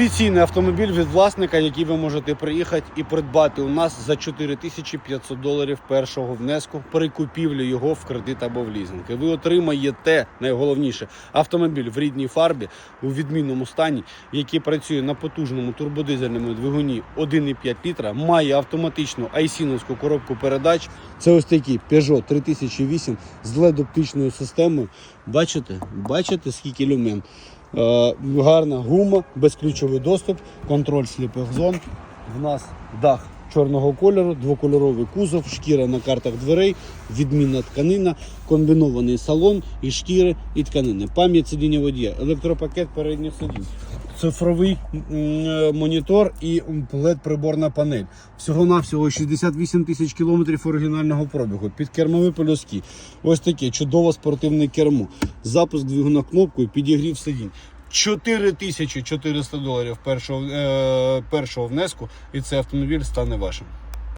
Офіційний автомобіль від власника, який ви можете приїхати і придбати у нас за 4500 доларів першого внеску при купівлі його в кредит або в лізинг. І ви отримаєте найголовніше автомобіль в рідній фарбі у відмінному стані, який працює на потужному турбодизельному двигуні 1,5 літра, має автоматичну айсіновську коробку передач. Це ось такий Peugeot 3008 з LED-оптичною системою. Бачите? Бачите, скільки люмен? Е, гарна гума, безключовий доступ, контроль сліпих зон. В нас дах чорного кольору, двокольоровий кузов, шкіра на картах дверей, відмінна тканина, комбінований салон і шкіри і тканини. Пам'ять сидіння водія, електропакет передніх сидінь. Цифровий е, монітор і led приборна панель. Всього-навсього 68 тисяч кілометрів оригінального пробігу. Під кермові полюски. Ось таке чудове спортивне кермо. Запуск двигуна кнопкою, підігрів сидінь. 4400 доларів першого, е, першого внеску, і цей автомобіль стане вашим.